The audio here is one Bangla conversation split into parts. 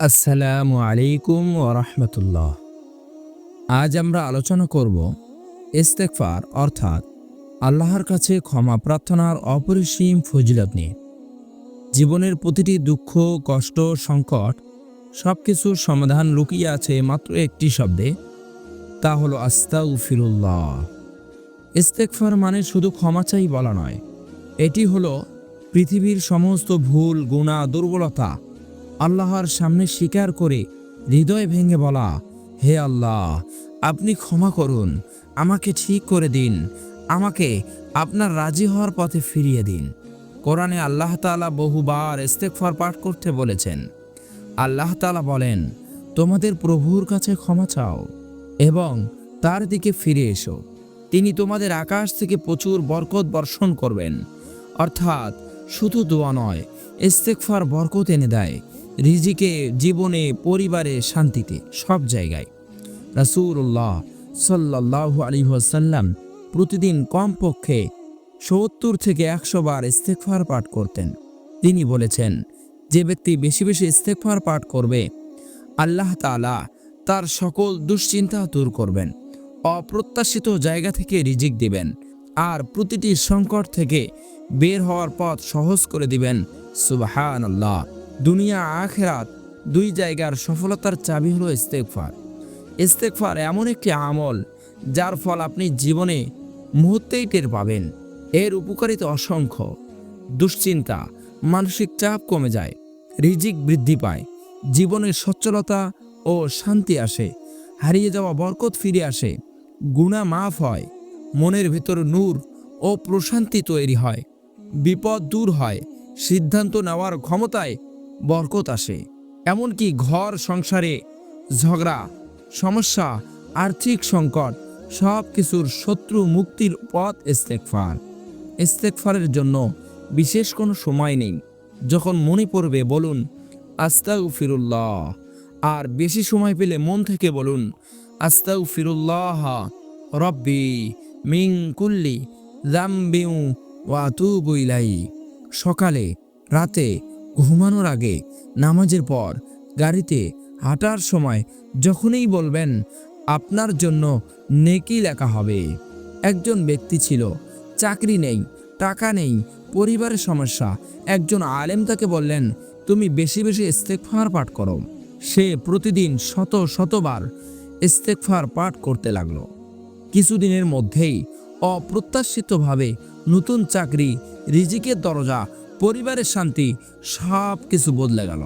আসসালামু আলাইকুম ওরহমতুল্লাহ আজ আমরা আলোচনা করব ইস্তেকফার অর্থাৎ আল্লাহর কাছে ক্ষমা প্রার্থনার অপরিসীম ফজিলত নিয়ে। জীবনের প্রতিটি দুঃখ, কষ্ট, সংকট সব কিছুর সমাধান লুকিয়ে আছে মাত্র একটি শব্দে, তা হলো আস্তাউফিরুল্লাহ ইস্তেকফার মানে শুধু ক্ষমা চাই বলা নয়, এটি হলো পৃথিবীর সমস্ত ভুল গুণা দুর্বলতা আল্লাহর সামনে স্বীকার করে হৃদয় ভেঙে বলা, হে আল্লাহ, আপনি ক্ষমা করুন, আমাকে ঠিক করে দিন, আমাকে আপনার রাজি হওয়ার পথে ফিরিয়ে দিন। কোরআনে আল্লাহ তাআলা বহুবার ইস্তেকফার পাঠ করতে বলেছেন। আল্লাহ তালা বলেন, তোমাদের প্রভুর কাছে ক্ষমা চাও এবং তার দিকে ফিরে এসো। তিনি তোমাদের আকাশ থেকে প্রচুর বরকত বর্ষণ করবেন। অর্থাৎ শুধু দোয়া নয় ইস্তেকফার বরকত এনে দেয়। রিজিকে, জীবনে, পরিবারে, শান্তিতে, সব জায়গায়। রাসূলুল্লাহ সাল্লাল্লাহু আলাইহি ওয়াসাল্লাম প্রতিদিন কমপক্ষে সত্তর থেকে একশো বার ইস্তেকফার পাঠ করতেন। তিনি বলেছেন, যে ব্যক্তি বেশি বেশি ইস্তেকফার পাঠ করবে, আল্লাহ তাআলা তার সকল দুশ্চিন্তা দূর করবেন, অপ্রত্যাশিত জায়গা থেকে রিজিক দিবেন, আর প্রতিটি সংকট থেকে বের হওয়ার পথ সহজ করে দিবেন। সুবাহান আল্লাহ দুনিয়া, আখেরাত দুই জায়গার সফলতার চাবি হলো ইস্তেকফার ইস্তেকফার এমন একটি আমল যার ফল আপনি জীবনে মুহূর্তেই টের পাবেন। এর উপকারিতা অসংখ্য। দুশ্চিন্তা, মানসিক চাপ কমে যায়, রিজিক বৃদ্ধি পায়, জীবনের সচ্ছলতা ও শান্তি আসে, হারিয়ে যাওয়া বরকত ফিরে আসে গুণা মাফ হয়, মনের ভিতর নূর ও প্রশান্তি তৈরি হয়, বিপদ দূর হয়, সিদ্ধান্ত নেওয়ার ক্ষমতায় বরকত আসে। এমনকি ঘর, সংসারে ঝগড়া, সমস্যা, আর্থিক সংকট সব কিছুর শত্রু মুক্তির পথ ইস্তেকফার ইস্তেকফারের জন্য বিশেষ কোনো সময় নেই। যখন মনে পড়বে, বলুন আস্তাউ ফিরুল্লাহ আর বেশি সময় পেলে মন থেকে বলুন আস্তাউ ফিরুল্লাহ রব্বি মিং কুল্লি জাম্বিউ ওয়াতুবু ইলাই সকালে, রাতে ঘুমানোর আগে নামাজের পর গাড়িতে হাঁটার সময় যখনই বলবেন, আপনার জন্য নেকি লেখা হবে। একজন ব্যক্তি ছিল, চাকরি নেই, টাকা নেই, পরিবারের সমস্যা। একজন আলেম তাকে বললেন, তুমি বেশি বেশি ইস্তেকফার পাঠ করো। সে প্রতিদিন শত শতবার ইস্তেকফার পাঠ করতে লাগল। কিছুদিনের মধ্যেই অপ্রত্যাশিতভাবে নতুন চাকরি, রিজিকের দরজা পরিবারের শান্তি সব কিছু বদলে গেল।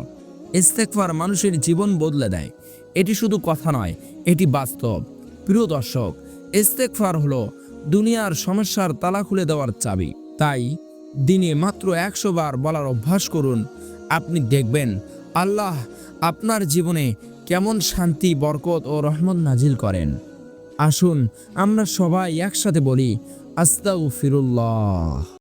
ইস্তেকফার মানুষের জীবন বদলে দেয়। এটি শুধু কথা নয়, এটি বাস্তব। প্রিয় দর্শক, ইস্তেকফার হলো দুনিয়ার সমস্যার তালা খুলে দেওয়ার চাবি। তাই দিনে মাত্র একশো বার বলার অভ্যাস করুন। আপনি দেখবেন আল্লাহ আপনার জীবনে কেমন শান্তি, বরকত ও রহমত নাজিল করেন। আসুন আমরা সবাই একসাথে বলি আস্তাউ ফিরুল্লাহ